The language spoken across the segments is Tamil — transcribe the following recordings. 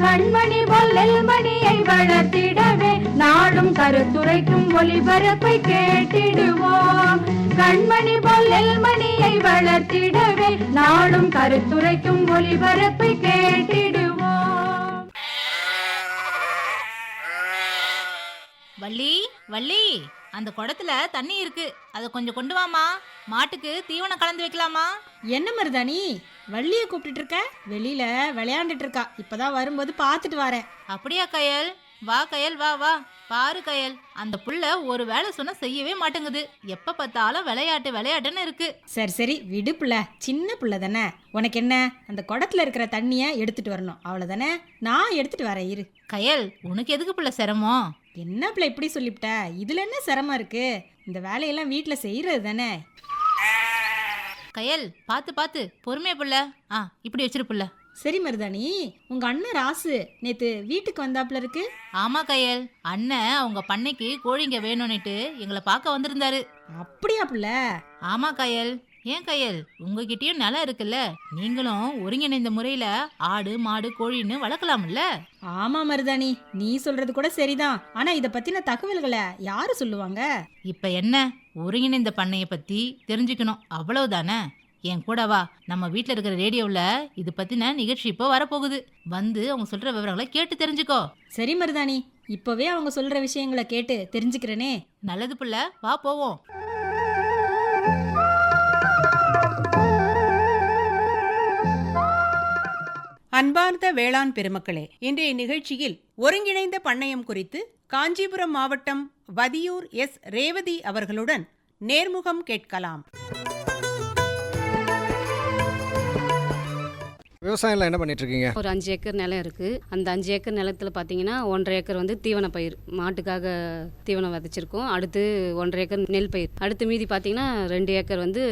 கண்மணி பொல்லில் மணியை வளர்த்திடவே நாடும் கருத்துரைக்கும் ஒளிபரப்பை கேட்டிடுவோம். கண்மணி பொல்லில் மணியை வளர்த்திடவே நாடும் கருத்துரைக்கும் ஒளிபரப்பை கேட்டிடுவோம். வள்ளி வள்ளி. அந்த குடத்துல தண்ணி இருக்கு. அதை கொஞ்சம் கொண்டு வாமா மாட்டுக்கு தீவனம் கலந்து வைக்கலாமா? என்ன மருதாணி? வள்ளிய கூப்பிட்டுட்டு இருக்க? வெளியில விளையாண்டுட்டு இருக்கா. இப்பதான் வரும்போது பார்த்துட்டு வரேன். அப்படியா கயல்? வா கயல் வா வா. பாரு கயல் அந்த புள்ள ஒரு வேலை சொன்னா செய்யவே மாட்டேங்குது. எப்ப பார்த்தாலும் விளையாட்டு விளையாட்டுன்னு இருக்கு. சரி சரி. விடு புள்ள. சின்ன புள்ள தானே. உனக்கு என்ன? அந்த குடத்துல இருக்கிற தண்ணிய எடுத்துட்டு வரணும். அவ்வளவுதானே? நான் எடுத்துட்டு வரேன் இரு. கயல் உனக்கு எதுக்கு புள்ள சிரமம்? என்ன பிள்ளை இப்படி சொல்லிவிட்ட? இதுல என்ன சிரமம் இருக்கு? இந்த வேலையெல்லாம் வீட்டுல செய்யறது தானே. கயல் பார்த்து பார்த்து. பொறுமையா புள்ள. ஆ இப்படி வச்சிரு புள்ள. சரி மருதாணி உங்க அண்ணன் ராசு நேத்து வீட்டுக்கு வந்தாப்புல இருக்கு. ஆமா கயல் அண்ணன் அவங்க பண்ணைக்கு கோழிங்க வேணும்னுட்டு எங்களை பார்க்க வந்திருந்தாரு. அப்படியா புள்ள? ஆமா கயல் ஏன் கயல் உங்ககிட்டயும் நிலம் இருக்குல்ல நீங்களும் ஒருங்கிணைந்த முறையில ஆடு மாடு கோழின்னு வளர்க்கலாம்ல. ஆமா மருதாணி நீ சொல்றது கூட சரிதான். ஆனா இத பத்தின தகவல்களை யாரு சொல்லுவாங்க? இப்ப என்ன ஒருங்கிணைந்த பண்ணைய பத்தி தெரிஞ்சுக்கணும் அவ்வளவுதானே? என் கூட வா. நம்ம வீட்ல இருக்கிற ரேடியோவில் இது பத்தின நிகழ்ச்சி இப்போ வரப்போகுது. வந்து அவங்க சொல்ற விவரங்களை கேட்டு தெரிஞ்சுக்கோ. சரி மருதாணி. இப்பவே அவங்க சொல்ற விஷயங்களை கேட்டு தெரிஞ்சுக்கிறேனே. நல்லது புள்ள. வா போவோம். அன்பார்ந்த வேளாண் பெருமக்களே இன்றைய நிகழ்ச்சியில் ஒருங்கிணைந்த பண்ணையம் குறித்து காஞ்சிபுரம் மாவட்டம் வதியூர் எஸ். ரேவதி அவர்களுடன் நேர்முகம் கேட்கலாம். விவசாயம்லாம் என்ன பண்ணிட்டு இருக்கீங்க ஒரு அஞ்சு ஏக்கர் நிலம் இருக்கு. அந்த அஞ்சு ஏக்கர் நிலத்துல பார்த்தீங்கன்னா ஒன்றரை ஏக்கர் வந்து தீவன பயிர் மாட்டுக்காக தீவனம் விதைச்சிருக்கோம். அடுத்து ஒன்றரை ஏக்கர் நெல் பயிர். அடுத்து மீதி பார்த்தீங்கன்னா ரெண்டு ஏக்கர் வந்து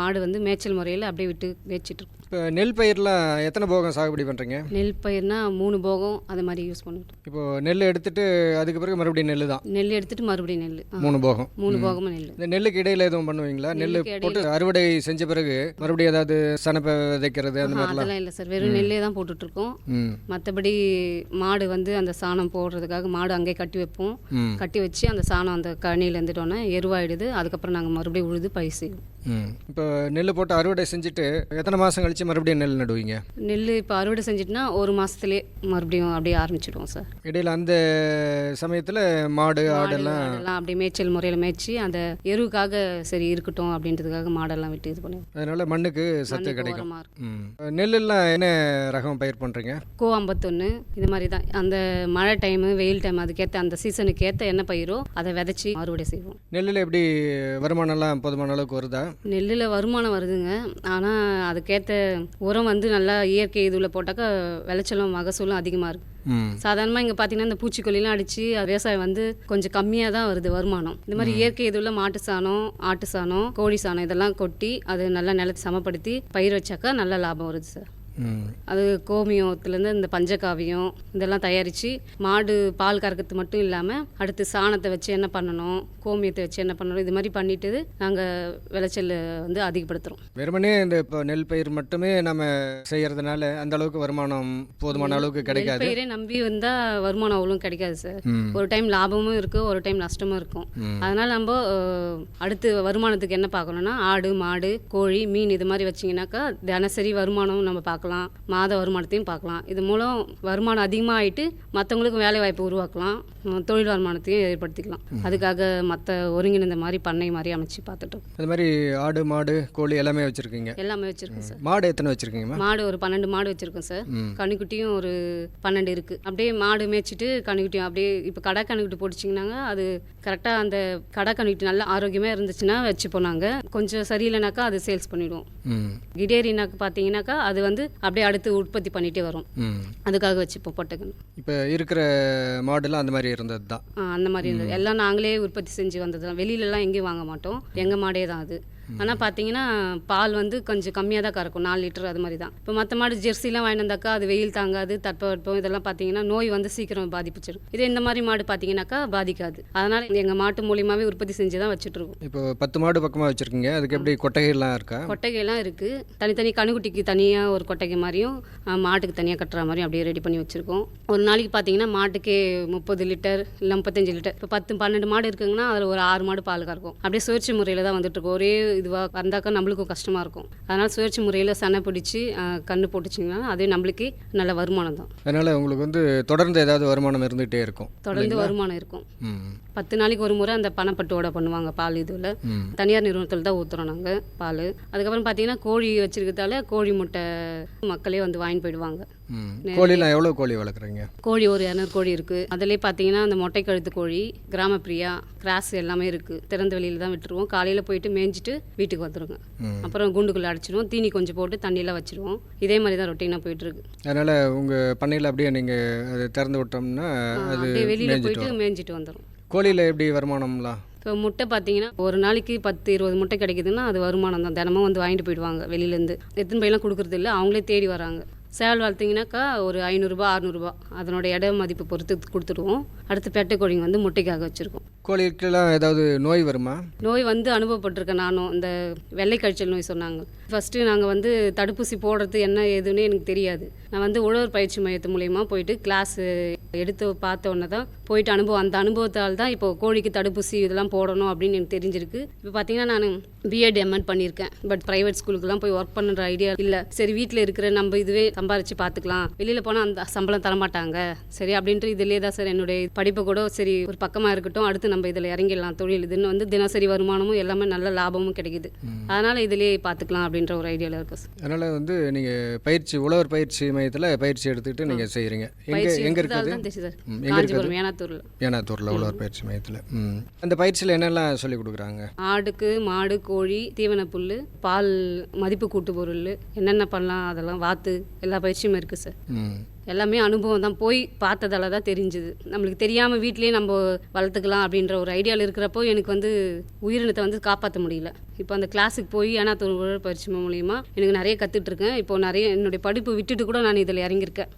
மாடு வந்து மேய்ச்சல் முறையில் அப்படியே விட்டு மேய்ச்சிட்டு இருக்கோம். இப்போ நெல் பயிர்லாம் எத்தனை போகம் சாகுபடி பண்ணுறீங்க? நெல் பயிர்னா மூணு போகம் அது மாதிரி யூஸ் பண்ணிட்டு இப்போ நெல் எடுத்துட்டு அதுக்கு பிறகு மறுபடியும் நெல் தான்? நெல் எடுத்துட்டு மறுபடியும் நெல். மூணு போகம். மூணு. போகமும் நெல். இந்த நெல்லுக்கு இடையில எதுவும் பண்ணுவீங்களா? நெல் போட்டு அறுவடை செஞ்ச பிறகு மறுபடியும் ஏதாவது சனப்பை விதைக்கிறது அந்த மாதிரிலாம்? அதெல்லாம் இல்லை சார். வெறும் நெல்லே தான் போட்டுட்ருக்கோம். ம். மற்றபடி மாடு வந்து அந்த சாணம் போடுறதுக்காக மாடு அங்கேயே கட்டி வைப்போம். கட்டி வச்சு அந்த சாணம் அந்த கணியில் இருந்துட்டோன்னே எருவாயிடுது. அதுக்கப்புறம் நாங்கள் மறுபடியும் உழுது பயிர் செய்வோம். இப்போ நெல் போட்டு அறுவடை செஞ்சுட்டு எத்தனை மாதம் கழிச்சு மறுபடியும் நெல் நடுவீங்க? நெல் இப்போ அறுவடை செஞ்சிட்டுனா ஒரு மாதத்துலேயே மறுபடியும் அப்படியே ஆரம்பிச்சிடுவோம் சார். இடையில அந்த சமயத்தில் மாடு ஆடெல்லாம் அப்படியே மேய்ச்சல் முறையில் மேய்ச்சி அந்த எருவுக்காக சரி இருக்கட்டும் அப்படின்றதுக்காக மாடெல்லாம் விட்டு இது பண்ணுவோம் அதனால மண்ணுக்கு சத்து கிடைக்கும். நெல்லெல்லாம் என்ன ரகம் பயிர் பண்ணுறீங்க கோ ஐம்பத்தொன்று இது மாதிரி தான். அந்த மழை டைமு வெயில் டைம் அதுக்கேற்ற அந்த சீசனுக்கு ஏற்ற என்ன பயிரோ அதை விதைச்சி அறுவடை செய்வோம். நெல்லில் எப்படி வருமானம்லாம் போதுமான அளவுக்கு வருதா? நெல்லில் வருமானம் வருதுங்க. ஆனால் அதுக்கேற்ற உரம் வந்து நல்லா இயற்கை இதில் போட்டாக்கா விளைச்சலும் மகசூலும் அதிகமாக இருக்குது சாதாரணமாக இங்கே பார்த்தீங்கன்னா இந்த பூச்சிக்கொல்லிலாம் அடித்து விவசாயம் வந்து கொஞ்சம் கம்மியாக தான் வருது வருமானம். இந்த மாதிரி இயற்கை இதுள்ள மாட்டு சாணம் ஆட்டு சாணம் கோழி சாணம் இதெல்லாம் கொட்டி அது நல்லா நிலத்தை சமப்படுத்தி பயிர் வச்சாக்கா நல்ல லாபம் வருது சார். அது கோமியத்துலேருந்து இந்த பஞ்சகாவியம் இதெல்லாம் தயாரித்து மாடு பால் கறக்கிறது மட்டும் இல்லாமல் அடுத்து சாணத்தை வச்சு என்ன பண்ணணும் கோமியத்தை வச்சு என்ன பண்ணணும் இது மாதிரி பண்ணிட்டு நாங்கள் விளைச்சல் வந்து அதிகப்படுத்துகிறோம் வெறுமனே இந்த இப்போ நெல் பயிர் மட்டுமே நம்ம செய்யறதுனால அந்த அளவுக்கு வருமானம் போதுமான அளவுக்கு கிடைக்காது. பயிரை நம்பி வந்தால் வருமானம் அவ்வளோ கிடைக்காது சார். ஒரு டைம் லாபமும் இருக்கும் ஒரு டைம் நஷ்டமும் இருக்கும். அதனால் நம்ம அடுத்து வருமானத்துக்கு என்ன பார்க்கணும்னா ஆடு மாடு கோழி மீன் இது மாதிரி வச்சிங்கனாக்கா தினசரி வருமானம் நம்ம பார்க்கலாம். மாத வருமானத்தையும் பார்க்கலாம். இது மூலம் வருமானம் அதிகமாக ஆயிட்டு மற்றவங்களுக்கும் வேலை வாய்ப்பு உருவாக்கலாம். தொழில் வருமானத்தையும் ஏற்படுத்திக்கலாம். அதுக்காக மற்ற ஒருங்கிணைந்த மாதிரி பண்ணை மாதிரி அமைச்சு பார்த்துட்டோம். அது மாதிரி ஆடு மாடு கோழி எல்லாமே வச்சிருக்கீங்க? எல்லாமே வச்சுருக்கோம் சார். மாடு எத்தனை வச்சிருக்கீங்கம்மா? மாடு ஒரு பன்னெண்டு மாடு வச்சுருக்கோம் சார். ம். கன்னிக்குட்டியும் ஒரு பன்னெண்டு இருக்குது அப்படியே மாடு மேய்ச்சிட்டு கன்னிக்குட்டியும் அப்படியே இப்போ கடை கன்னிக்குட்டி போட்டுச்சிங்கனாங்க அது கரெக்டாக அந்த கடை கன்னிக்குட்டி நல்லா ஆரோக்கியமாக இருந்துச்சுன்னா வச்சு போனாங்க கொஞ்சம் சரியில்லைனாக்கா அது சேல்ஸ் பண்ணிவிடுவோம் கிடேரினாக்கு பார்த்தீங்கன்னாக்கா அது வந்து அப்படியே அடுத்து உற்பத்தி பண்ணிகிட்டே வரும். அதுக்காக வச்சுப்போம் பொட்டக்கன் இப்போ இருக்கிற மாடுலாம் அந்த மாதிரி இருந்தது தான். அந்த மாதிரி இருந்தது. எல்லாம் நாங்களே உற்பத்தி செஞ்சு வந்தது தான் வெளியிலலாம் எங்கேயும் வாங்க மாட்டோம். எங்கள் மாடே தான் அது. ஆனால் பார்த்தீங்கன்னா பால் வந்து கொஞ்சம் கம்மியாக தான் கறக்கும். நாலு லிட்டர் அது மாதிரி தான். இப்போ மற்ற மாடு ஜெர்சிலாம் வாங்கிட்டு வந்தாக்கா அது வெயில் தாங்காது தட்பவெப்பம் இதெல்லாம் பார்த்தீங்கன்னா நோய் வந்து சீக்கிரம் பாதிப்பிச்சிடும் இதே இந்த மாதிரி மாடு பார்த்தீங்கன்னாக்கா பாதிக்காது. அதனால் எங்கள் மாட்டு மூலியமாகவே உற்பத்தி செஞ்சு தான் வச்சுட்டு இருக்கோம் இப்போ பத்து மாடு பக்கமாக வச்சுருக்கீங்க. அதுக்கு எப்படி கொட்டகைலாம் இருக்கா? கொட்டகைலாம் இருக்குது தனித்தனி கணுக்குட்டிக்கு தனியாக ஒரு கொட்டகை மாதிரியும் மாட்டுக்கு தனியாக கட்டுற மாதிரியும் அப்படியே ரெடி பண்ணி வச்சுருக்கோம். ஒரு நாளைக்கு பார்த்தீங்கன்னா மாட்டுக்கே முப்பது லிட்டர் இல்லை முப்பத்தஞ்சு லிட்டர். இப்போ பத்து பன்னெண்டு மாடு இருக்குங்கன்னா அதில் ஒரு ஆறு மாடு பால் கறக்கும். அப்படியே சுழற்சி முறையில் தான் வந்துட்டு இருக்கோம் ஒரே இதுவாக வந்தாக்கா நம்மளுக்கும் கஷ்டமாக இருக்கும். அதனால் சுழற்சி முறையில் சனை பிடிச்சி கன்று போட்டுச்சிங்கன்னா அதே நம்மளுக்கு நல்ல வருமானம் தான். அதனால் உங்களுக்கு வந்து தொடர்ந்து ஏதாவது வருமானம் இருந்துகிட்டே இருக்கும். தொடர்ந்து வருமானம் இருக்கும். பத்து நாளைக்கு ஒரு முறை அந்த பணப்பட்டோட பண்ணுவாங்க பால் இதில். ம். தனியார் நிறுவனத்தில் தான் ஊற்றுறோம் நாங்கள் பால். அதுக்கப்புறம் பார்த்தீங்கன்னா கோழி வச்சிருக்கிறதால கோழி முட்டை மக்களே வந்து வாங்கிட்டு போயிடுவாங்க. கோழிலாம் எவ்வளோ கோழி வளர்க்குறீங்க? கோழி ஒரு இரநூறு கோழி இருக்குது அதிலே பார்த்தீங்கன்னா அந்த மொட்டை கழுத்து கோழி கிராமப்பிரியா கிராஸ் எல்லாமே இருக்குது திறந்த வெளியில் தான் விட்டுருவோம். காலையில் போயிட்டு மேய்ஞ்சிட்டு வீட்டுக்கு வந்துடுங்க அப்புறம் குண்டுக்குள்ளே அடிச்சிடுவோம் தீனி கொஞ்சம் போட்டு தண்ணியெல்லாம் வச்சிருவோம். இதே மாதிரி தான் ரொட்டீனாக போயிட்டுருக்கு அதனால் உங்கள் பண்ணையில் அப்படியே நீங்கள் அது திறந்து விட்டோம்னா அது வெளியில் போயிட்டு மேய்ஞ்சிட்டு வந்துடும் கோழியில் எப்படி வருமானம்லாம்? இப்போ முட்டை பார்த்தீங்கன்னா ஒரு நாளைக்கு பத்து இருபது முட்டை கிடைக்குதுன்னா அது வருமானம் தான். தினமும் வந்து வாங்கிட்டு போயிடுவாங்க வெளியிலேருந்து. எத்தனை பையெல்லாம் கொடுக்குறது இல்லை அவங்களே தேடி வராங்க. சேவல் வளர்த்திங்கனாக்கா ஒரு ஐநூறுரூபா அறநூறுபா அதனோட இட மதிப்பு பொறுத்து கொடுத்துடுவோம். அடுத்து பெட்டை கோழிங்க வந்து முட்டைக்காக வச்சுருக்கோம். கோழிக்கெல்லாம் ஏதாவது நோய் வருமா? நோய் வந்து அனுபவப்பட்டிருக்கேன் நானும். இந்த வெள்ளை நோய் சொன்னாங்க. ஃபஸ்ட்டு நாங்கள் வந்து தடுப்பூசி போடுறது என்ன ஏதுன்னு எனக்கு தெரியாது. நான் வந்து உழவர் பயிற்சி மையத்து மூலயமா போயிட்டு கிளாஸ் எடுத்து பார்த்த உடனே தான் போயிட்டு அனுபவம் அந்த அனுபவத்தால் தான் இப்போ கோழிக்கு தடுப்பூசி இதெல்லாம் போடணும் அப்படின்னு எனக்கு தெரிஞ்சிருக்கு. இப்போ பார்த்தீங்கன்னா நான் பிஎட் எம்எட் பண்ணியிருக்கேன். பட் ப்ரைவேட் ஸ்கூலுக்குலாம் போய் ஒர்க் பண்ணுற ஐடியா இல்லை. சரி வீட்டில் இருக்கிற நம்ம இதுவே சம்பாரிச்சு பார்த்துக்கலாம். வெளியில் போனால் அந்த சம்பளம் தரமாட்டாங்க. சரி அப்படின்ட்டு இதிலே தான் சார் என்னுடைய படிப்பை கூட சரி ஒரு பக்கமாக இருக்கட்டும். அடுத்து நம்ம இதில் இறங்கிடலாம் தொழில் இதுன்னு வந்து தினசரி வருமானமும் எல்லாமே நல்ல லாபமும் கிடைக்குது. அதனால் இதிலே பார்த்துக்கலாம் அப்படின்ற ஒரு ஐடியாவில் இருக்கு சார் அதனால் வந்து நீங்கள் பயிற்சி உழவர் பயிற்சி மையத்தில் பயிற்சி எடுத்துக்கிட்டு நீங்கள் செய்கிறீங்க எங்கே எங்கே இருக்குது? காஞ்சிபுரம் ஏனாத்தூரில். ஏனாத்தூரில் உழவர் பயிற்சி மையத்தில். அந்த பயிற்சியில் என்னெல்லாம் சொல்லி கொடுக்குறாங்க? ஆடுக்கு மாடு கோழி தீவன புல் பால் மதிப்பு கூட்டு பொருள் என்னென்ன பண்ணலாம் அதெல்லாம் வாத்து எல்லா பயிற்சியும் இருக்குது சார் எல்லாமே அனுபவம் தான். போய் பார்த்ததால தான் தெரிஞ்சுது. நம்மளுக்கு தெரியாமல் வீட்டிலேயே நம்ம வளர்த்துக்கலாம் அப்படின்ற ஒரு ஐடியாவில் இருக்கிறப்போ எனக்கு வந்து உயிரினத்தை வந்து காப்பாற்ற முடியல. இப்போ அந்த கிளாஸுக்கு போய் ஏனாத்தூர் உழவர் பயிற்சி மூலியமா எனக்கு நிறைய கற்றுட்டு இருக்கேன் இப்போ நிறைய என்னுடைய படிப்பு விட்டுட்டு கூட நான் இதில் இறங்கியிருக்கேன்.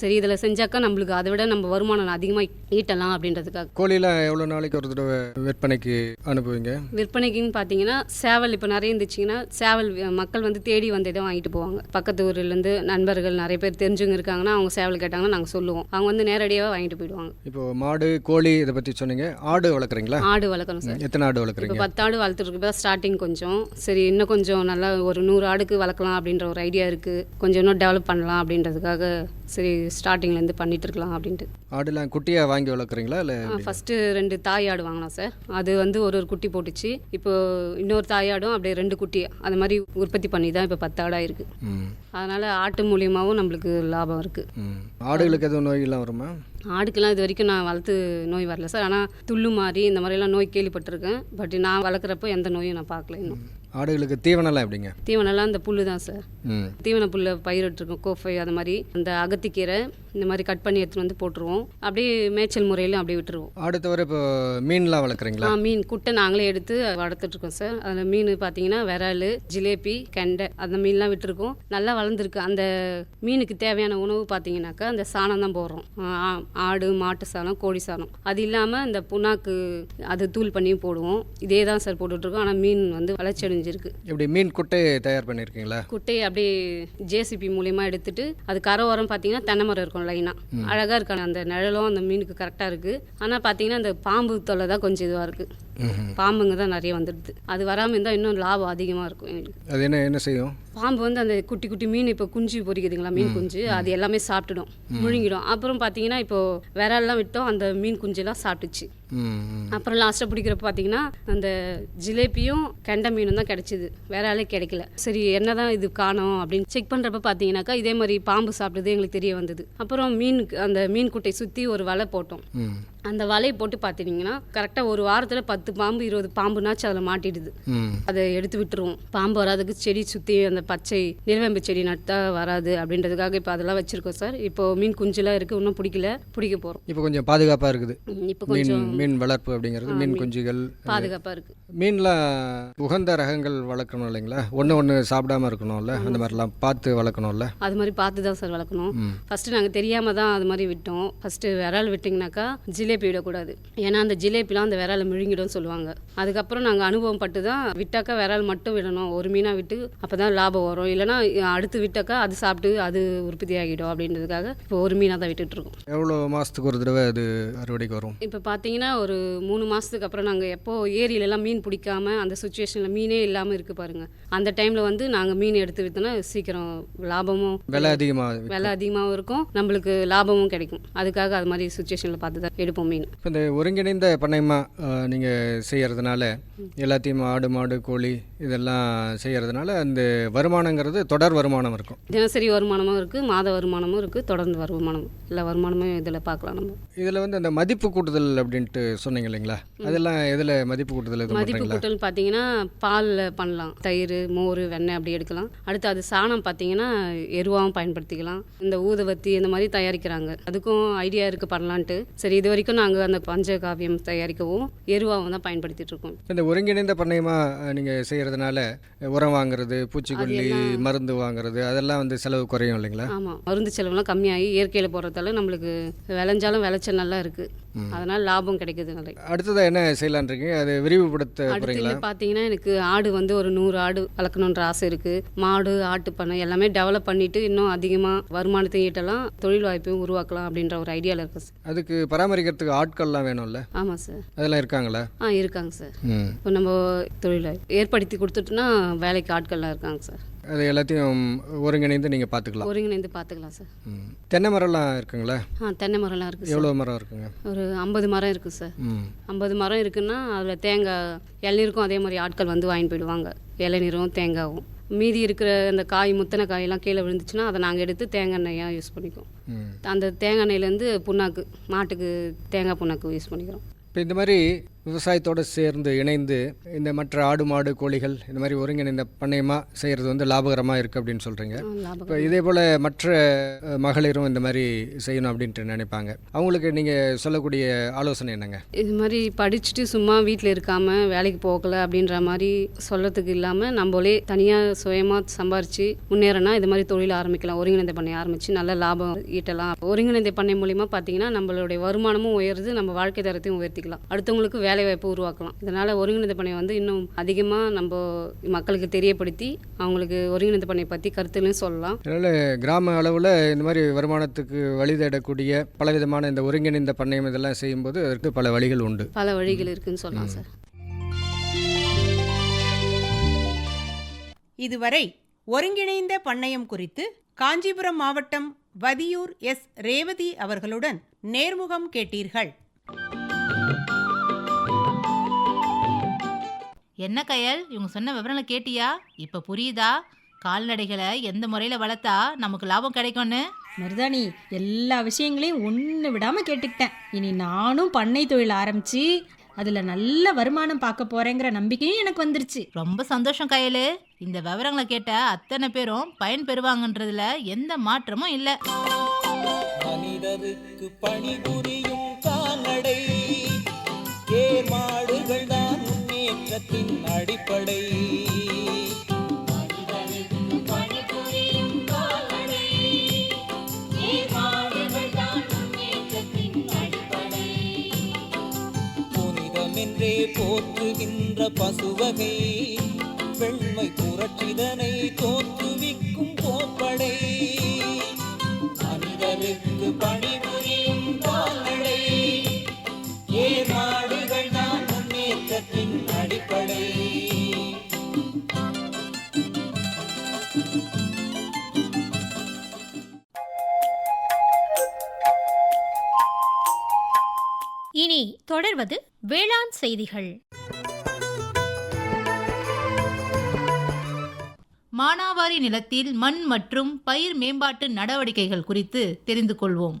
சரி இதில் செஞ்சாக்கா நம்மளுக்கு அதை விட நம்ம வருமானம் அதிகமாக ஈட்டலாம் அப்படின்றதுக்காக. கோழிலாம் எவ்வளோ நாளைக்கு ஒரு தடவை விற்பனைக்கு அனுப்புவீங்க? விற்பனைக்குன்னு பார்த்தீங்கன்னா சேவல் இப்போ நிறைய இருந்துச்சுங்கன்னா சேவல் மக்கள் வந்து தேடி வந்து இதை வாங்கிட்டு போவாங்க. பக்கத்து ஊர்லேருந்து நண்பர்கள் நிறைய பேர் தெரிஞ்சவங்க இருக்காங்கன்னா அவங்க சேவல் கேட்டாங்கன்னா நாங்கள் சொல்லுவோம். அவங்க வந்து நேரடியாக வாங்கிட்டு போயிடுவாங்க. இப்போ மாடு கோழி இதை பற்றி சொன்னீங்க. ஆடு வளர்க்குறீங்களா? ஆடு வளர்க்கணும் சார். எத்தனை ஆடு இப்போ வளர்க்குறீங்க பத்து ஆடு வளர்த்துருக்கு ஸ்டார்டிங் கொஞ்சம். சரி இன்னும் கொஞ்சம் நல்லா ஒரு நூறு ஆடுக்கு வளர்க்கலாம் அப்படின்ற ஒரு ஐடியா இருக்குது கொஞ்சம் இன்னும் டெவலப் பண்ணலாம் அப்படின்றதுக்காக சரி ஸ்டார்டிங்லேருந்து பண்ணிட்டு இருக்கலாம் அப்படின்ட்டு. ஆடுலாம் குட்டியாக வாங்கி வளர்க்குறீங்களா இல்லை ஃபஸ்ட்டு ரெண்டு தாய் ஆடு வாங்கினோம் சார். அது வந்து ஒரு ஒரு குட்டி போட்டுச்சு. இப்போ இன்னொரு தாயாடும் அப்படியே ரெண்டு குட்டி. அது மாதிரி உற்பத்தி பண்ணி தான் இப்போ பத்து ஆடாக இருக்குது அதனால் ஆட்டு மூலியமாகவும் நம்மளுக்கு லாபம் இருக்குது ஆடுகளுக்கு எதுவும் நோயெல்லாம் வருமா? ஆடுக்கெல்லாம் இது வரைக்கும் நான் வளர்த்து நோய் வரல சார். ஆனால் துள்ளு மாதிரி இந்த மாதிரிலாம் நோய் கேள்விப்பட்டிருக்கேன். பட் நான் வளர்க்குறப்போ எந்த நோயும் நான் பார்க்கல இன்னும். ஆடுகளுக்கு தீவனம்லாம் எப்படிங்க? தீவனம்லாம் இந்த புல்லு தான் சார் தீவன புல்லை பயிரிட்டுருக்கோம். கோஃபை அது மாதிரி. அந்த அகத்திக்கீரை இந்த மாதிரி கட் பண்ணி எடுத்துகிட்டு வந்து போட்டுருவோம். அப்படியே மேய்ச்சல் முறையிலும் அப்படியே விட்டுருவோம். ஆடு தவிர இப்போ மீன்லாம் வளர்க்குறீங்களா? மீன். குட்டை நாங்களே எடுத்து வளர்த்துட்ருக்கோம் சார். அதில் மீன் பார்த்தீங்கன்னா விரால் ஜிலேபி கெண்டை அந்த மீன்லாம் விட்டுருக்கோம். நல்லா வளர்ந்துருக்கு. அந்த மீனுக்கு தேவையான உணவு பார்த்தீங்கன்னாக்கா அந்த சாணம் தான் போடுறோம். ஆடு மாட்டு சாணம் கோழி சாணம். அது இல்லாமல் இந்த புண்ணாக்கு அது தூள் பண்ணியும் போடுவோம். இதே தான் சார் போட்டுட்ருக்கோம். ஆனால் மீன் வந்து வளர்ச்சி அடைஞ்சிருக்கு. இப்படி மீன் குட்டை தயார் பண்ணியிருக்கீங்களா? குட்டையை அப்படியே ஜேசிபி மூலியமாக எடுத்துட்டு அது கரை ஓரம் பார்த்தீங்கன்னா தென்னை மரம் இருக்கும் லைனாக அழகாக இருக்கு அந்த நிழலும் அந்த மீனுக்கு கரெக்டாக இருக்குது ஆனால் பார்த்தீங்கன்னா அந்த பாம்பு தொல்லை தான் கொஞ்சம் இதுவாக இருக்குது பாம்புங்க தான் நிறைய வந்துடுது. அது வராமல் இருந்தால் இன்னும் லாபம் அதிகமாக இருக்கும் எங்களுக்கு. அது என்ன என்ன செய்யும்? பாம்பு வந்து அந்த குட்டி குட்டி மீன் இப்போ குஞ்சு பொரிக்குதுங்களா மீன் குஞ்சு. அது எல்லாமே சாப்பிட்டுடும். முழுங்கிடும். அப்புறம் பார்த்தீங்கன்னா இப்போ விரால்லாம் விட்டோம் அந்த மீன் குஞ்செல்லாம் சாப்பிட்டுச்சு. அப்புறம் லாஸ்ட்டாக பிடிக்கிறப்ப பார்த்தீங்கன்னா அந்த ஜிலேபியும் கெண்டை மீனும் தான் கிடச்சிது. வேற ஆளே கிடைக்கல. சரி என்னதான் இது காணோம் அப்படின்னு செக் பண்ணுறப்ப பார்த்தீங்கன்னாக்கா இதே மாதிரி பாம்பு சாப்பிட்டது எங்களுக்கு தெரிய வந்தது. அப்புறம் மீனுக்கு அந்த மீன் குட்டை சுற்றி ஒரு வலை போட்டோம். அந்த வலையை போட்டு பார்த்துட்டிங்கன்னா கரெக்டாக ஒரு வாரத்தில் பத்து பத்து பாம்பு இருபது பாம்புனாச்சும் அதில் மாட்டிடுது. அதை எடுத்து விட்டுருவோம். பாம்பு வராதுக்கு செடி சுற்றி அந்த பச்சை நிலவேம்பு செடி நட்டா வராது அப்படின்றதுக்காக இப்போ அதெல்லாம் வச்சுருக்கோம் சார். இப்போ மீன் குஞ்சுலாம் இருக்குது இன்னும் பிடிக்கல பிடிக்க போகிறோம் இப்போ கொஞ்சம் பாதுகாப்பாக இருக்குது. இப்போ மீன் கொஞ்சம் மீன் வளர்ப்பு அப்படிங்கிறது மீன். குஞ்சுகள் பாதுகாப்பாக இருக்குது மீன்லாம் உகந்த ரகங்கள் வளர்க்கணும் இல்லைங்களா? ஒன்று ஒன்று சாப்பிடாம இருக்கணும்ல அந்த மாதிரிலாம் பார்த்து வளர்க்கணும்ல? அது மாதிரி பார்த்து தான் சார் வளர்க்கணும். ஃபஸ்ட்டு நாங்கள் தெரியாமல் தான் அது மாதிரி விட்டோம். ஃபஸ்ட்டு விரால் விட்டிங்கனாக்கா ஜிலேபி விடக்கூடாது. ஏன்னா அந்த ஜிலேபிலாம் அந்த விராலை முழுங்கிடும். சொல்லுவாங்க. அதுக்கப்புறம் நாங்கள் அனுபவம் பட்டு தான் விட்டாக்கா விரால் மட்டும் விடணும். ஒரு மீனாக விட்டு அப்போ தான் லாபம் வரும். இல்லைனா அடுத்து விட்டாக்கா அது சாப்பிட்டு அது உற்பத்தி ஆகிடும் அப்படின்றதுக்காக இப்போ ஒரு மீனாக தான் விட்டுட்டு இருக்கோம். எவ்வளோ மாதத்துக்கு ஒரு தடவை அது அறுவடைக்கு வரும்? இப்போ பார்த்தீங்கன்னா ஒரு மூணு மாதத்துக்கு அப்புறம் நாங்கள் எப்போ ஏரியிலலாம் மீன் பிடிக்காம அந்த சுச்சுவேஷனில் மீனே இல்லாமல் இருக்குது பாருங்கள் அந்த டைமில் வந்து நாங்கள் மீன் எடுத்து விற்றோன்னா சீக்கிரம் லாபமும் விலை அதிகமாக விலை அதிகமாகவும் இருக்கும். நம்மளுக்கு லாபமும் கிடைக்கும். அதுக்காக அது மாதிரி சுச்சுவேஷனில் பார்த்து தான் எடுப்போம் மீன். இப்போ இந்த ஒருங்கிணைந்த பண்ணையமாக நீங்கள் செய்கிறதுனால எல்லாத்தையும் ஆடு மாடு கோழி இதெல்லாம் செய்கிறதுனால அந்த வருமானங்கிறது தொடர் வருமானம் இருக்கும். தினசரி வருமானமும் இருக்குது மாத வருமானமும் இருக்குது தொடர்ந்து வருமானம் எல்லா வருமானமும் இதில் பார்க்கலாம் நம்ம. இதில் வந்து அந்த மதிப்பு கூட்டுதல் அப்படின்ட்டு சொன்னீங்க இல்லைங்களா? அதெல்லாம் எதில் மதிப்பு கூட்டுதல் மதிப்பு கூட்டல் பார்த்தீங்கன்னா பாலில் பண்ணலாம். தயிர் மோர் வெண்ணெய் அப்படி எடுக்கலாம். அடுத்து அது சாணம் பார்த்தீங்கன்னா எருவாகவும் பயன்படுத்திக்கலாம். இந்த ஊதுவத்தி இந்த மாதிரி தயாரிக்கிறாங்க. அதுக்கும் ஐடியா இருக்குது பண்ணலான்ட்டு. சரி இது வரைக்கும் நாங்கள் அந்த பஞ்சகாவியம் தயாரிக்கவும் எருவாகவும் தான் பயன்படுத்திட்டு இருக்கோம் இந்த ஒருங்கிணைந்த பண்ணையமாக நீங்கள் செய்கிறதுனால உரம் வாங்குறது பூச்சிக்கொல்லி மருந்து வாங்குறது அதெல்லாம் வந்து செலவு குறையும் இல்லைங்களா? ஆமாம் மருந்து செலவுலாம் கம்மியாகி இயற்கையில் போடுறதால நம்மளுக்கு விளைஞ்சாலும் விளைச்சல் நல்லா இருக்குது அதனால் லாபம் கிடைக்குது நிறைய. அடுத்ததாக என்ன செய்யலான் இருக்கீங்க அது விரிவுபடுத்த போகிறீங்களா அடுத்து பார்த்தீங்கன்னா எனக்கு ஆடு வந்து ஒரு நூறு ஆடு வளர்க்கணுன்ற ஆசை இருக்குது மாடு ஆட்டு பண்ணை எல்லாமே டெவலப் பண்ணிட்டு இன்னும் அதிகமாக வருமானத்தை ஈட்டலாம் தொழில் வாய்ப்பையும் உருவாக்கலாம் அப்படின்ற ஒரு ஐடியாவில் இருக்கு சார் அதுக்கு பராமரிக்கிறதுக்கு ஆட்கள்லாம் வேணும்ல? ஆமாம் சார் அதெல்லாம் இருக்காங்களா? ஆ இருக்காங்க சார் இப்போ நம்ம தொழில் ஏற்படுத்தி கொடுத்துட்டோன்னா வேலைக்கு ஆட்கள்லாம் இருக்காங்க சார் அது எல்லாத்தையும் ஒருங்கிணைந்து நீங்கள் பார்த்துக்கலாம். ஒருங்கிணைந்து பார்த்துக்கலாம் சார். தென்னை மரம்லாம் இருக்குங்களா? ஆ தென்னை மரம்லாம் இருக்குது எவ்வளோ மரம் இருக்குங்க? ஒரு ஐம்பது மரம் இருக்குது சார். ஐம்பது மரம் இருக்குன்னா அதில் தேங்காய் இளநீருக்கும் அதே மாதிரி ஆட்கள் வந்து வாங்கிட்டு போயிடுவாங்க. இளநீரும் தேங்காயும் மீதி இருக்கிற அந்த காய் முத்தின காயெல்லாம் கீழே விழுந்துச்சுன்னா அதை நாங்கள் எடுத்து தேங்காய் எண்ணெயாக யூஸ் பண்ணிக்குவோம். அந்த தேங்காய் எண்ணெயிலேருந்து புண்ணாக்கு மாட்டுக்கு தேங்காய் புண்ணாக்கு யூஸ் பண்ணிக்கிறோம். இப்போ இந்த மாதிரி விவசாயத்தோடு சேர்ந்து இணைந்து இந்த மற்ற ஆடு மாடு கோழிகள் இந்த மாதிரி ஒருங்கிணைந்த பண்ணையமாக செய்கிறது வந்து லாபகரமாக இருக்குது அப்படின்னு சொல்கிறீங்க இப்போ இதே போல் மற்ற மகளிரும் இந்த மாதிரி செய்யணும் அப்படின்ட்டு நினைப்பாங்க. அவங்களுக்கு நீங்கள் சொல்லக்கூடிய ஆலோசனை என்னங்க? இது மாதிரி படிச்சுட்டு சும்மா வீட்டில் இருக்காமல் வேலைக்கு போகல அப்படின்ற மாதிரி சொல்கிறதுக்கு இல்லாமல் நம்மளே தனியாக சுயமாக சம்பாரித்து முன்னேறனா இது மாதிரி தொழில் ஆரம்பிக்கலாம். ஒருங்கிணைந்த பண்ணை ஆரம்பித்து நல்ல லாபம் ஈட்டலாம். ஒருங்கிணைந்த பண்ணை மூலிமா பார்த்தீங்கன்னா நம்மளுடைய வருமானமும் உயருது நம்ம வாழ்க்கை தரத்தையும் உயர்த்திக்கலாம். அடுத்தவங்களுக்கு வேலை வாய்ப்பு உருவாக்கலாம். இதனால் ஒருங்கிணைந்த பண்ணை வந்து இன்னும் அதிகமாக நம்ம மக்களுக்கு தெரியப்படுத்தி அவங்களுக்கு ஒருங்கிணைந்த பண்ணை பற்றி கருத்துலையும் சொல்லலாம். அதனால் கிராம அளவில் இந்த மாதிரி வருமானத்துக்கு வழி தேடக்கூடிய பலவிதமான இந்த ஒருங்கிணைந்த பண்ணையம் இதெல்லாம் செய்யும்போது அதற்கு பல வழிகள் உண்டு. பல வழிகள் இருக்குன்னு சொல்லலாம் சார். இதுவரை ஒருங்கிணைந்த பண்ணையம் குறித்து காஞ்சிபுரம் மாவட்டம் வதியூர் எஸ். ரேவதி அவர்களுடன் நேர்முகம் கேட்டீர்கள். என்ன கயல்? இவங்க சொன்ன விவரங்களை கேட்டியா? இப்போ புரியுதா? கால்நடைகளை எந்த முறையில் வளர்த்தா நமக்கு லாபம் கிடைக்கும்னு? மருதாணி எல்லா விஷயங்களையும் ஒன்று விடாமல் கேட்டுக்கிட்டேன். இனி நானும் பண்ணை தொழில் ஆரம்பித்து அதில் நல்ல வருமானம் பார்க்க போகிறேங்கிற நம்பிக்கையும் எனக்கு வந்துருச்சு. ரொம்ப சந்தோஷம் கயலு. இந்த விவரங்களை கேட்ட அத்தனை பேரும் பயன் பெறுவாங்கன்றதுல எந்த மாற்றமும் இல்லை. மனிதருக்கு பணிபுரியும் முன்னேற்றத்தின் அடிப்படை. புனிதமென்றே போற்றுகின்ற பசுவகை. வெண்மை புரட்சிதனை தோற்றுவிக்கும் போப்படை. மனிதருக்கு பணிபுரியும் கால்நடை. தொடர்வது வேளாண் செய்திகள். மானாவாரி நிலத்தில் மண் மற்றும் பயிர் மேம்பாட்டு நடவடிக்கைகள் குறித்து தெரிந்து கொள்வோம்.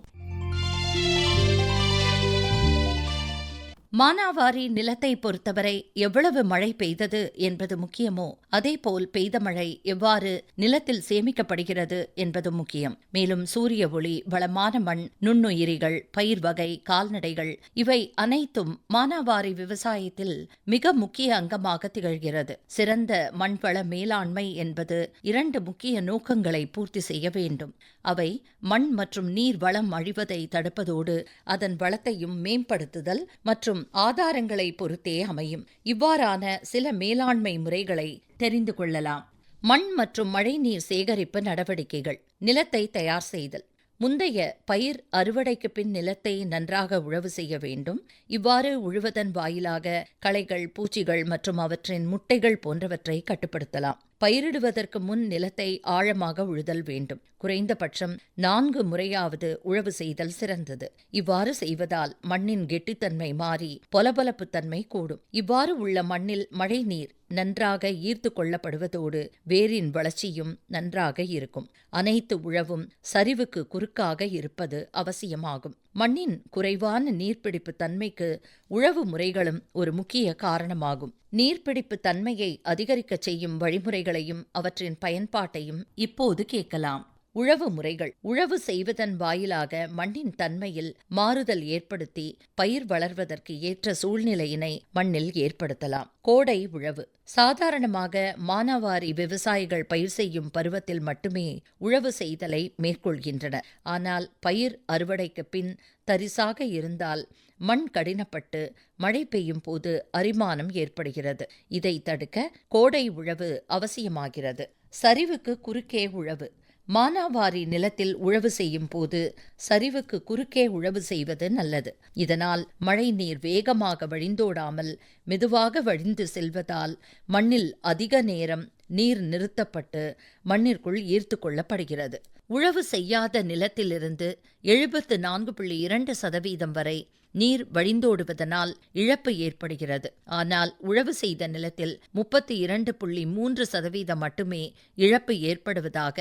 மானாவாரி நிலத்தை பொறுத்தவரை எவ்வளவு மழை பெய்தது என்பது முக்கியமோ அதேபோல் பெய்த மழை எவ்வாறு நிலத்தில் சேமிக்கப்படுகிறது என்பது முக்கியம். மேலும் சூரிய ஒளி வளமான மண் நுண்ணுயிரிகள் பயிர் வகை கால்நடைகள் இவை அனைத்தும் மானாவாரி விவசாயத்தில் மிக முக்கிய அங்கமாக திகழ்கிறது. சிறந்த மண்வள மேலாண்மை என்பது இரண்டு முக்கிய நோக்கங்களை பூர்த்தி செய்ய வேண்டும். அவை மண் மற்றும் நீர் வளம் அழிவதை தடுப்பதோடு அதன் வளத்தையும் மேம்படுத்துதல் மற்றும் ஆதாரங்களை பொறுத்தே அமையும். இவ்வாறான சில மேலாண்மை முறைகளை தெரிந்து கொள்ளலாம். மண் மற்றும் மழைநீர் சேகரிப்பு நடவடிக்கைகள். நிலத்தை தயார் செய்தல். முந்தைய பயிர் அறுவடைக்கு பின் நிலத்தை நன்றாக உழவு செய்ய வேண்டும். இவ்வாறு உழுவதன் வாயிலாக களைகள் பூச்சிகள் மற்றும் அவற்றின் முட்டைகள் போன்றவற்றை கட்டுப்படுத்தலாம். பயிரிடுவதற்கு முன் நிலத்தை ஆழமாக உழுதல் வேண்டும். குறைந்தபட்சம் நான்கு முறையாவது உழவு செய்தல் சிறந்தது. இவ்வாறு செய்வதால் மண்ணின் கெட்டித்தன்மை மாறி பொலபொலப்புத்தன்மை கூடும். இவ்வாறு உள்ள மண்ணில் மழைநீர் நன்றாக ஈர்த்து கொள்ளப்படுவதோடு வேரின் வளர்ச்சியும் நன்றாக இருக்கும். அனைத்து உழவும் சரிவுக்கு குறுக்காக இருப்பது அவசியமாகும். மண்ணின் குறைவான நீர்ப்பிடிப்பு தன்மைக்கு உழவு முறைகளும் ஒரு முக்கிய காரணமாகும். நீர்ப்பிடிப்பு தன்மையை அதிகரிக்கச் செய்யும் வழிமுறைகளையும் அவற்றின் பயன்பாட்டையும் இப்போது கேட்கலாம். உழவு முறைகள். உழவு செய்வதன் வாயிலாக மண்ணின் தன்மையில் மாறுதல் ஏற்படுத்தி பயிர் வளர்வதற்கு ஏற்ற சூழ்நிலையினை மண்ணில் ஏற்படுத்தலாம். கோடை உழவு. சாதாரணமாக மானாவாரி விவசாயிகள் பயிர் செய்யும் பருவத்தில் மட்டுமே உழவு செய்தலை மேற்கொள்கின்றனர் ஆனால் பயிர் அறுவடைக்கு பின் தரிசாக இருந்தால் மண் கடினப்பட்டு மழை பெய்யும் போது அரிமானம் ஏற்படுகிறது. இதை தடுக்க கோடை உழவு அவசியமாகிறது. சரிவுக்கு குறுக்கே உழவு. மானாவாரி நிலத்தில் உழவு செய்யும் போது சரிவுக்கு குறுக்கே உழவு செய்வது நல்லது. இதனால் மழை நீர் வேகமாக வழிந்தோடாமல் மெதுவாக வழிந்து செல்வதால் மண்ணில் அதிக நேரம் நீர் நிறுத்தப்பட்டு மண்ணிற்குள் ஈர்த்து கொள்ளப்படுகிறது. உழவு செய்யாத நிலத்திலிருந்து எழுபத்து நான்கு புள்ளி இரண்டு சதவீதம் வரை நீர் வழிந்தோடுவதனால் இழப்பு ஏற்படுகிறது. ஆனால் உழவு செய்த நிலத்தில் முப்பத்தி இரண்டு புள்ளி மூன்று சதவீதம் மட்டுமே இழப்பு ஏற்படுவதாக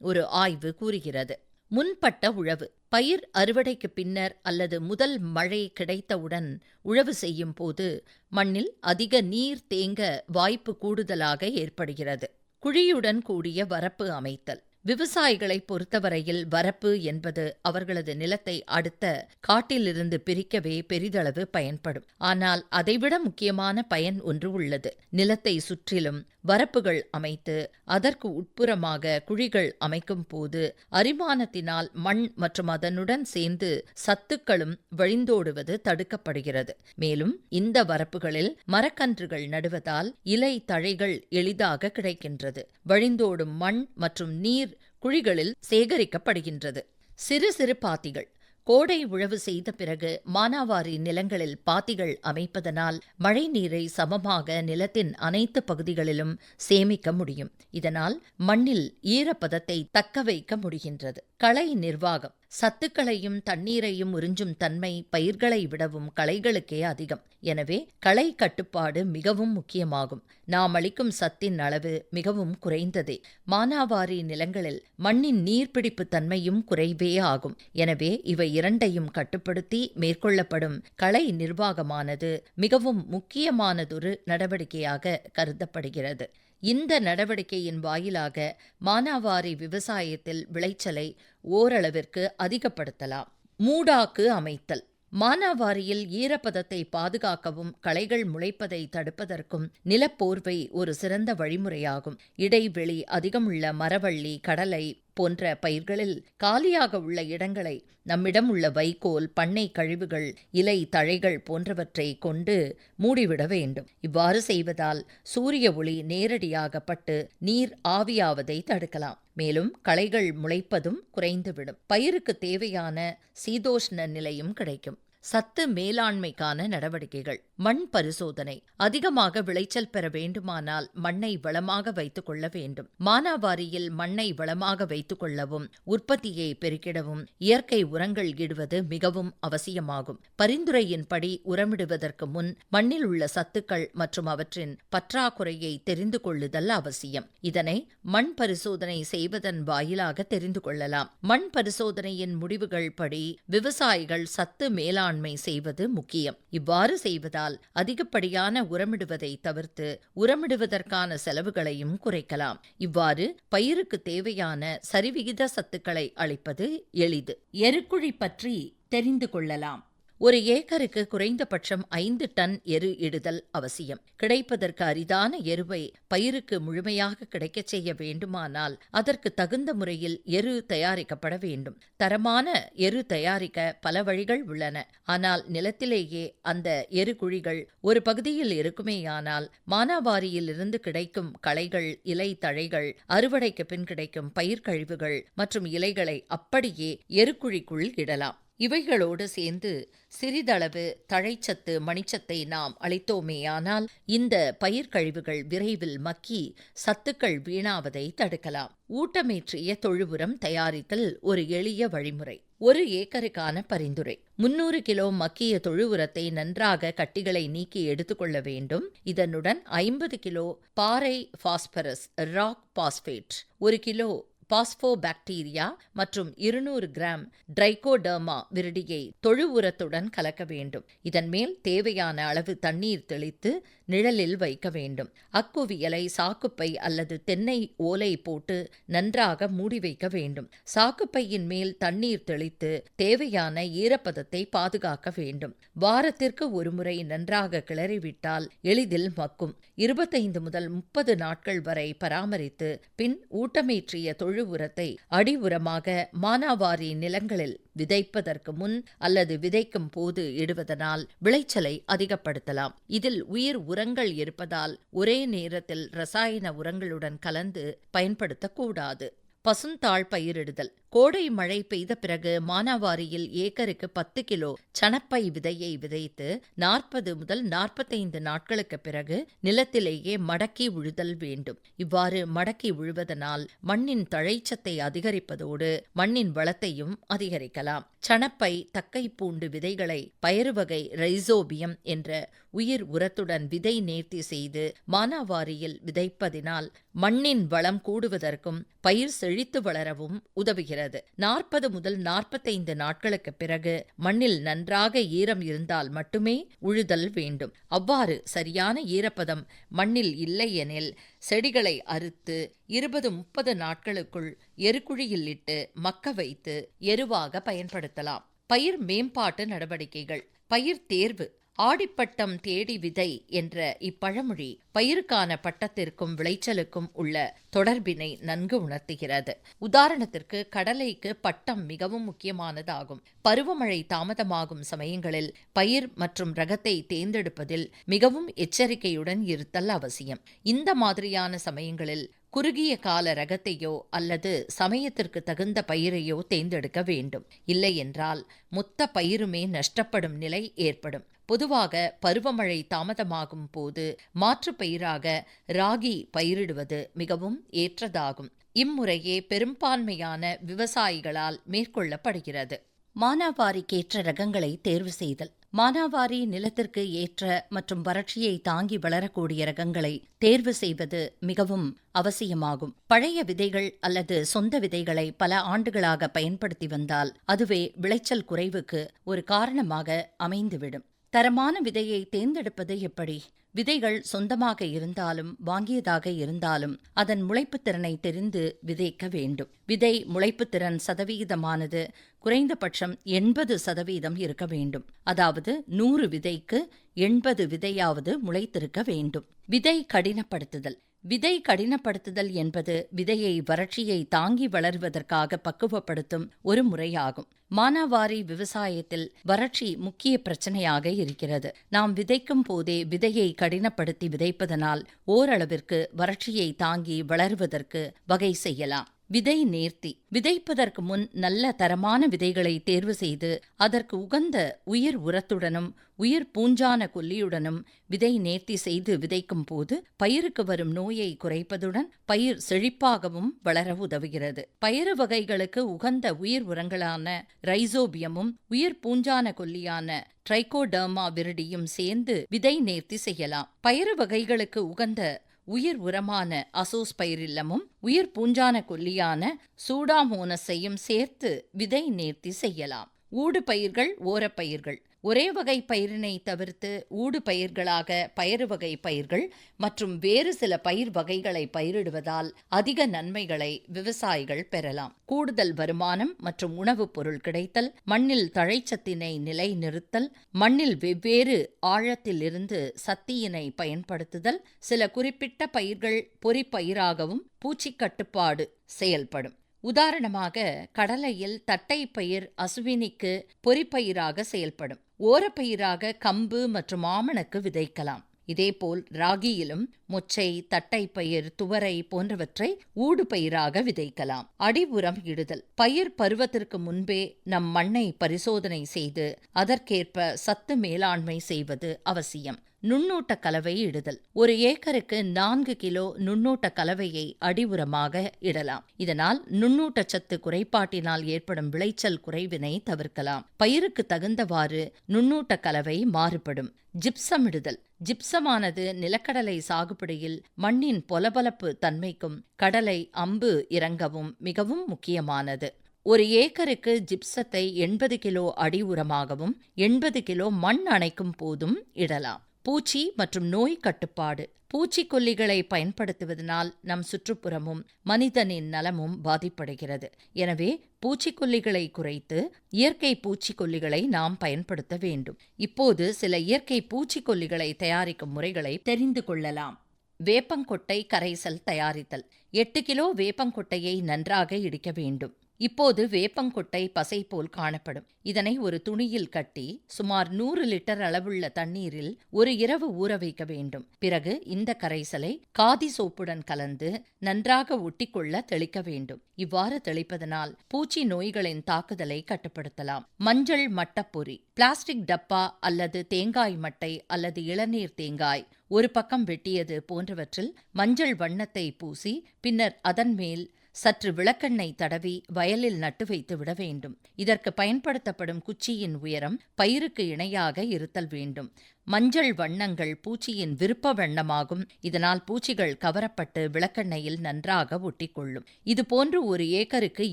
ஒரு ஆய்வு கூறுகிறது. முன்பட்ட உழவு பயிர் அறுவடைக்கு பின்னர் அல்லது முதல் மழை கிடைத்தவுடன் உழவு செய்யும் போது மண்ணில் அதிக நீர் தேங்க வாய்ப்பு கூடுதலாக ஏற்படுகிறது. குழியுடன் கூடிய வரப்பு அமைத்தல். விவசாயிகளை பொறுத்தவரையில் வரப்பு என்பது அவர்களது நிலத்தை அடுத்த காட்டிலிருந்து பிரிக்கவே பெரிதளவு பயன்படும். ஆனால் அதைவிட முக்கியமான பயன் ஒன்று உள்ளது. நிலத்தை சுற்றிலும் வரப்புகள் அமைத்து அதற்கு உட்புறமாக குழிகள் அமைக்கும் போது அரிமானத்தினால் மண் மற்றும் அதனுடன் சேர்ந்து சத்துக்களும் வழிந்தோடுவது தடுக்கப்படுகிறது. மேலும் இந்த வரப்புகளில் மரக்கன்றுகள் நடுவதால் இலை தழைகள் எளிதாக கிடைக்கின்றது. வழிந்தோடும் மண் மற்றும் நீர் குழிகளில் சேகரிக்கப்படுகின்றது. சிறு சிறு பாத்திகள். கோடை உழவு செய்த பிறகு மானாவாரி நிலங்களில் பாத்திகள் அமைப்பதனால் மழை நீரை சமமாக நிலத்தின் அனைத்து பகுதிகளிலும் சேமிக்க முடியும். இதனால் மண்ணில் ஈரப்பதத்தை தக்க வைக்க முடிகின்றது. களை நிர்வாகம். சத்துக்களையும் தண்ணீரையும் உறிஞ்சும் தன்மை பயிர்களை விடவும் களைகளுக்கே அதிகம். எனவே களை கட்டுப்பாடு மிகவும் முக்கியமாகும். நாம் அளிக்கும் சத்தின் அளவு மிகவும் குறைந்ததே. மானாவாரி நிலங்களில் மண்ணின் நீர்பிடிப்பு தன்மையும் குறைவே ஆகும். எனவே இவை இரண்டையும் கட்டுப்படுத்தி மேற்கொள்ளப்படும் களை நிர்வாகமானது மிகவும் முக்கியமானதொரு நடவடிக்கையாக கருதப்படுகிறது. இந்த நடவடிக்கையின் வாயிலாக மானாவாரி விவசாயத்தில் விளைச்சலை ஓரளவிற்கு அதிகப்படுத்தலாம். மூடாக்கு அமைத்தல். மானாவாரியில் ஈரப்பதத்தை பாதுகாக்கவும் களைகள் முளைப்பதை தடுப்பதற்கும் நிலப்போர்வை ஒரு சிறந்த வழிமுறையாகும். இடைவெளி அதிகமுள்ள மரவள்ளி கடலை போன்ற பயிர்களில் காலியாக உள்ள இடங்களை நம்மிடம் உள்ள வைக்கோல் பண்ணை கழிவுகள் இலை தழைகள் போன்றவற்றை கொண்டு மூடிவிட வேண்டும். இவ்வாறு செய்வதால் சூரிய ஒளி நேரடியாக பட்டு நீர் ஆவியாவதை தடுக்கலாம். மேலும் களைகள் முளைப்பதும் குறைந்துவிடும். பயிருக்கு தேவையான சீதோஷ்ண நிலையும் கிடைக்கும். சத்து மேலாண்மைக்கான நடவடிக்கைகள். மண் பரிசோதனை. அதிகமாக விளைச்சல் பெற வேண்டுமானால் மண்ணை வளமாக வைத்துக் கொள்ள வேண்டும். மானாவாரியில் மண்ணை வளமாக வைத்துக் கொள்ளவும் உற்பத்தியை பெருக்கிடவும் இயற்கை உரங்கள் இடுவது மிகவும் அவசியமாகும். பரிந்துரையின்படி உரமிடுவதற்கு முன் மண்ணில் உள்ள சத்துக்கள் மற்றும் அவற்றின் பற்றாக்குறையை தெரிந்து கொள்ளுதல் அவசியம். இதனை மண் பரிசோதனை செய்வதன் வாயிலாக தெரிந்து கொள்ளலாம். மண் பரிசோதனையின் முடிவுகள் படி விவசாயிகள் சத்து மேலாண்மை செய்வது முக்கியம். இவ்வாறு செய்வதால் அதிகப்படியான உரமிடுவதை தவிர்த்து உரமிடுவதற்கான செலவுகளையும் குறைக்கலாம். இவ்வாறு பயிருக்கு தேவையான சரிவிகித சத்துக்களை அளிப்பது எளிது. எருக்குழி பற்றி தெரிந்து கொள்ளலாம். ஒரு ஏக்கருக்கு குறைந்தபட்சம் ஐந்து டன் எரு இடுதல் அவசியம். கிடைப்பதற்கு அரிதான எருவை பயிருக்கு முழுமையாக கிடைக்கச் செய்ய வேண்டுமானால் அதற்கு தகுந்த முறையில் எரு தயாரிக்கப்பட வேண்டும். தரமான எரு தயாரிக்க பல வழிகள் உள்ளன. ஆனால் நிலத்திலேயே அந்த எரு குழிகள் ஒரு பகுதியில் இருக்குமேயானால் மானாவாரியிலிருந்து கிடைக்கும் களைகள் இலை தழைகள் அறுவடைக்கு பின் கிடைக்கும் பயிர் கழிவுகள் மற்றும் இலைகளை அப்படியே எருக்குழிக்குள் இடலாம். இவைகளோடு சேர்ந்து சிறிதளவு தழைச்சத்து மணிச்சத்தை நாம் அளித்தோமேயானால் இந்த பயிர்க்கழிவுகள் விரைவில் மக்கி சத்துக்கள் வீணாவதை தடுக்கலாம். ஊட்டமேற்றிய தொழு உரம் தயாரித்தல் ஒரு எளிய வழிமுறை. ஒரு ஏக்கருக்கான பரிந்துரை. முன்னூறு கிலோ மக்கிய தொழு உரத்தை நன்றாக கட்டிகளை நீக்கி எடுத்துக்கொள்ள வேண்டும். இதனுடன் ஐம்பது கிலோ பாறை பாஸ்பரஸ் ராக் பாஸ்பேட் ஒரு கிலோ பாஸ்போபாக்டீரியா மற்றும் இருநூறு கிராம் டிரைகோடர்மா விருடியை தொழு உரத்துடன் கலக்க வேண்டும். இதன் மேல் தேவையான அளவு தண்ணீர் தெளித்து நிழலில் வைக்க வேண்டும். அக்குவியலை சாக்குப்பை அல்லது தென்னை ஓலை போட்டு நன்றாக மூடி வைக்க வேண்டும். சாக்குப்பையின் மேல் தண்ணீர் தெளித்து தேவையான ஈரப்பதத்தை பாதுகாக்க வேண்டும். வாரத்திற்கு ஒருமுறை நன்றாக கிளறிவிட்டால் எளிதில் மக்கும். இருபத்தைந்து முதல் முப்பது நாட்கள் வரை பராமரித்து பின் ஊட்டமேற்றிய தொழு உரத்தை அடி உரமாக மானாவாரி நிலங்களில் விதைப்பதற்கு முன் அல்லது விதைக்கும் போது இடுவதனால் விளைச்சலை அதிகப்படுத்தலாம். இதில் உயிர் உரங்கள் இருப்பதால் ஒரே நேரத்தில் ரசாயன உரங்களுடன் கலந்து பயன்படுத்தக்கூடாது. பசுந்தாள் பயிரிடுதல். கோடை மழை பெய்த பிறகு மானாவாரியில் ஏக்கருக்கு பத்து கிலோ சணப்பை விதையை விதைத்து நாற்பது முதல் நாற்பத்தைந்து நாட்களுக்கு பிறகு நிலத்திலேயே மடக்கி உழுதல் வேண்டும். இவ்வாறு மடக்கி உழுவதனால் மண்ணின் தழைச்சத்தை அதிகரிப்பதோடு மண்ணின் வளத்தையும் அதிகரிக்கலாம். சணப்பை தக்கை பூண்டு விதைகளை பயறு வகை ரைசோபியம் என்ற உயிர் உரத்துடன் விதை நேர்த்தி செய்து மானாவாரியில் விதைப்பதினால் மண்ணின் வளம் கூடுவதற்கும் பயிர் செழித்து வளரவும் உதவுகிறது. நாற்பது முதல் நாற்பத்தைந்து நாட்களுக்கு பிறகு மண்ணில் நன்றாக ஈரம் இருந்தால் மட்டுமே உழுதல் வேண்டும். அவ்வாறு சரியான ஈரப்பதம் மண்ணில் இல்லையெனில் செடிகளை அறுத்து இருபது முப்பது நாட்களுக்குள் எருக்குழியில் இட்டு மக்க வைத்து எருவாக பயன்படுத்தலாம். பயிர் மேம்பாட்டு நடவடிக்கைகள். பயிர் தேர்வு. ஆடிப்பட்டம் தேடி விதை என்ற இப்பழமொழி பயிருக்கான பட்டத்திற்கும் விளைச்சலுக்கும் உள்ள தொடர்பினை நன்கு உணர்த்துகிறது. உதாரணத்திற்கு கடலைக்கு பட்டம் மிகவும் முக்கியமானதாகும். பருவமழை தாமதமாகும் சமயங்களில் பயிர் மற்றும் ரகத்தை தேர்ந்தெடுப்பதில் மிகவும் எச்சரிக்கையுடன் இருத்தல் அவசியம். இந்த மாதிரியான சமயங்களில் குறுகிய கால ரகத்தையோ அல்லது சமயத்திற்கு தகுந்த பயிரையோ தேர்ந்தெடுக்க வேண்டும். இல்லையென்றால் மொத்த பயிருமே நஷ்டப்படும் நிலை ஏற்படும். பொதுவாக பருவமழை தாமதமாகும் போது மாற்றுப் பயிராக ராகி பயிரிடுவது மிகவும் ஏற்றதாகும். இம்முறையே பெரும்பான்மையான விவசாயிகளால் மேற்கொள்ளப்படுகிறது. மானாவாரிக்கேற்ற ரகங்களை தேர்வு செய்தல். மானாவாரி நிலத்திற்கு ஏற்ற மற்றும் வறட்சியை தாங்கி வளரக்கூடிய ரகங்களை தேர்வு செய்வது மிகவும் அவசியமாகும். பழைய விதைகள் அல்லது சொந்த விதைகளை பல ஆண்டுகளாக பயன்படுத்தி வந்தால் அதுவே விளைச்சல் குறைவுக்கு ஒரு காரணமாக அமைந்துவிடும். தரமான விதையை தேர்ந்தெடுப்பது எப்படி? விதைகள் சொந்தமாக இருந்தாலும் வாங்கியதாக இருந்தாலும் அதன் முளைப்புத் திறனை தெரிந்து விதைக்க வேண்டும். விதை முளைப்புத் திறன் சதவிகிதமானது குறைந்தபட்சம் எண்பது சதவீதம் இருக்க வேண்டும். அதாவது நூறு விதைக்கு எண்பது விதையாவது முளைத்திருக்க வேண்டும். விதை கடினப்படுத்துதல். விதை கடினப்படுத்துதல் என்பது விதையை வறட்சியை தாங்கி வளர்வதற்காக பக்குவப்படுத்தும் ஒரு முறையாகும். மானாவாரி விவசாயத்தில் வறட்சி முக்கிய பிரச்சனையாக இருக்கிறது. நாம் விதைக்கும் போதே விதையை கடினப்படுத்தி விதைப்பதனால் ஓரளவிற்கு வறட்சியை தாங்கி வளருவதற்கு வகை செய்யலாம். விதை நேர்த்தி. விதைப்பதற்கு முன் நல்ல தரமான விதைகளை தேர்வு செய்து அதற்கு உகந்த உயிர் உரத்துடனும் உயிர் பூஞ்சான கொல்லியுடனும் விதை நேர்த்தி செய்து விதைக்கும் போது பயிருக்கு வரும் நோயை குறைப்பதுடன் பயிர் செழிப்பாகவும் வளர உதவுகிறது. பயறு வகைகளுக்கு உகந்த உயிர் உரங்களான ரைசோபியமும் உயிர் பூஞ்சான கொல்லியான ட்ரைகோடர்மா விருடியும் சேர்ந்து விதை நேர்த்தி செய்யலாம். பயறு வகைகளுக்கு உகந்த உயிர் உரமான அசோஸ்பைரில்லமும் உயிர் பூஞ்சான கொல்லியான சூடாமோனஸையும் சேர்த்து விதை நேர்த்தி செய்யலாம். ஊடு பயிர்கள் ஓரப்பயிர்கள். ஒரே வகை பயிரினை தவிர்த்து ஊடு பயிர்களாக பயறு வகை பயிர்கள் மற்றும் வேறு சில பயிர் வகைகளை பயிரிடுவதால் அதிக நன்மைகளை விவசாயிகள் பெறலாம். கூடுதல் வருமானம் மற்றும் உணவுப் பொருள் கிடைத்தல் மண்ணில் தழைச்சத்தினை நிலைநிறுத்தல் மண்ணில் வெவ்வேறு ஆழத்திலிருந்து சத்தியினை பயன்படுத்துதல் சில குறிப்பிட்ட பயிர்கள் பொறிப்பயிராகவும் பூச்சிக்கட்டுப்பாடு செயல்படும். உதாரணமாக கடலையில் தட்டைப்பயிர் அசுவினிக்கு பொறிப்பயிராக செயல்படும். ஓரப்பயிராக கம்பு மற்றும் ஆமணக்கு விதைக்கலாம். இதேபோல் ராகியிலும் மொச்சை தட்டைப்பயிர் துவரை போன்றவற்றை ஊடு பயிராக விதைக்கலாம். அடி உரம் இடுதல். பயிர் பருவத்திற்கு முன்பே நம் மண்ணை பரிசோதனை செய்து அதற்கேற்ப சத்து மேலாண்மை செய்வது அவசியம். நுண்ணூட்ட கலவை இடுதல். ஒரு ஏக்கருக்கு நான்கு கிலோ நுண்ணூட்ட கலவையை அடி உரமாக இடலாம். இதனால் நுண்ணூட்டச்சத்து குறைபாட்டினால் ஏற்படும் விளைச்சல் குறைவினை தவிர்க்கலாம். பயிருக்கு தகுந்தவாறு நுண்ணூட்ட கலவை மாறுபடும். ஜிப்சம் இடுதல். ஜிப்சமானது நிலக்கடலை சாகுபடியில் மண்ணின் பொலபலப்பு தன்மைக்கும் கடலை அம்பு இறங்கவும் மிகவும் முக்கியமானது. ஒரு ஏக்கருக்கு ஜிப்சத்தை எண்பது கிலோ அடி உரமாகவும் எண்பது கிலோ மண் அணைக்கும் போதும் இடலாம். பூச்சி மற்றும் நோய் கட்டுப்பாடு. பூச்சிக்கொல்லிகளை பயன்படுத்துவதனால் நம் சுற்றுப்புறமும் மனிதனின் நலமும் பாதிப்படைகிறது. எனவே பூச்சிக்கொல்லிகளை குறைத்து இயற்கை பூச்சிக்கொல்லிகளை நாம் பயன்படுத்த வேண்டும். இப்போது சில இயற்கை பூச்சிக்கொல்லிகளை தயாரிக்கும் முறைகளை தெரிந்து கொள்ளலாம். வேப்பங்கொட்டை கரைசல் தயாரித்தல். எட்டு கிலோ வேப்பங்கொட்டையை நன்றாக இடிக்க வேண்டும். இப்போது வேப்பங்கொட்டை பசை போல் காணப்படும். இதனை ஒரு துணியில் கட்டி சுமார் நூறு லிட்டர் அளவுள்ள தண்ணீரில் ஒரு இரவு ஊற வைக்க வேண்டும். பிறகு இந்த கரைசலை காதி சோப்புடன் கலந்து நன்றாக ஒட்டிக்கொள்ள தெளிக்க வேண்டும். இவ்வாறு தெளிப்பதனால் பூச்சி நோய்களின் தாக்குதலை கட்டுப்படுத்தலாம். மஞ்சள் மட்டப்பொறி பிளாஸ்டிக் டப்பா அல்லது தேங்காய் மட்டை அல்லது இளநீர் தேங்காய் ஒரு பக்கம் வெட்டியது போன்றவற்றில் மஞ்சள் வண்ணத்தை பூசி பின்னர் அதன் மேல் சற்று விளக்கெண்ணெய் தடவி வயலில் நட்டு வைத்து விட வேண்டும். இதற்கு பயன்படுத்தப்படும் குச்சியின் உயரம் பயிருக்கு இணையாக இருத்தல் வேண்டும். மஞ்சள் வண்ணங்கள் பூச்சியின் விருப்ப வண்ணமாகும். இதனால் பூச்சிகள் கவரப்பட்டு விளக்கெண்ணெயில் நன்றாக ஒட்டிக்கொள்ளும். இது போன்று ஒரு ஏக்கருக்கு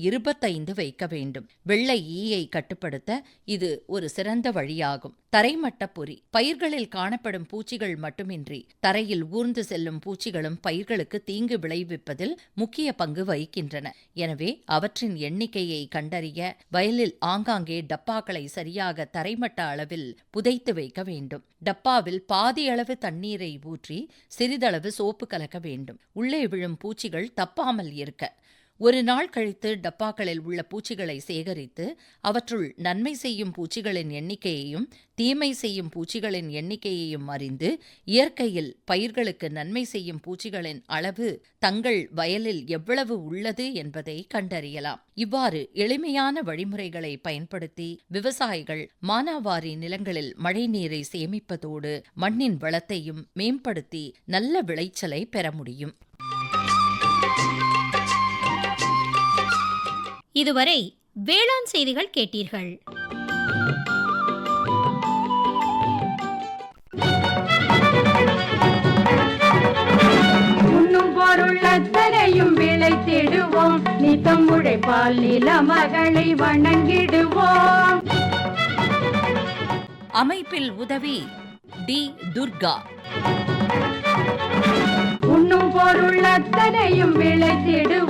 இருபத்தைந்து வைக்க வேண்டும். வெள்ளை ஈயை கட்டுப்படுத்த இது ஒரு சிறந்த வழியாகும். தரைமட்ட பொறி. பயிர்களில் காணப்படும் பூச்சிகள் மட்டுமின்றி தரையில் ஊர்ந்து செல்லும் பூச்சிகளும் பயிர்களுக்கு தீங்கு விளைவிப்பதில் முக்கிய பங்கு வகிக்கின்றன. எனவே அவற்றின் எண்ணிக்கையை கண்டறிய வயலில் ஆங்காங்கே டப்பாக்களை சரியாக தரைமட்ட அளவில் புதைத்து வைக்க வேண்டும். டப்பாவில் பாதியளவு தண்ணீரை ஊற்றி சிறிதளவு சோப்பு கலக்க வேண்டும். உள்ளே விழும் பூச்சிகள் தப்பாமல் இருக்க. ஒரு நாள் கழித்து டப்பாக்களில் உள்ள பூச்சிகளை சேகரித்து அவற்றுள் நன்மை செய்யும் பூச்சிகளின் எண்ணிக்கையையும் தீமை செய்யும் பூச்சிகளின் எண்ணிக்கையையும் அறிந்து இயற்கையில் பயிர்களுக்கு நன்மை செய்யும் பூச்சிகளின் அளவு தங்கள் வயலில் எவ்வளவு உள்ளது என்பதை கண்டறியலாம். இவ்வாறு எளிமையான வழிமுறைகளை பயன்படுத்தி விவசாயிகள் மானாவாரி நிலங்களில் மழைநீரை சேமிப்பதோடு மண்ணின் வளத்தையும் மேம்படுத்தி நல்ல விளைச்சலை பெற முடியும். இதுவரை வேளாண் செய்திகள் கேட்டீர்கள். உண்ணும் பொருள் அத்தனையும் விளைத்திடுவோம் நித்தம் உழைப்பால் நில மகளை வணங்கிடுவோம். அமைப்பில் உதவி டி துர்கா. உண்ணும் பொருள் அத்தனையும் விளைத்திடுவோம்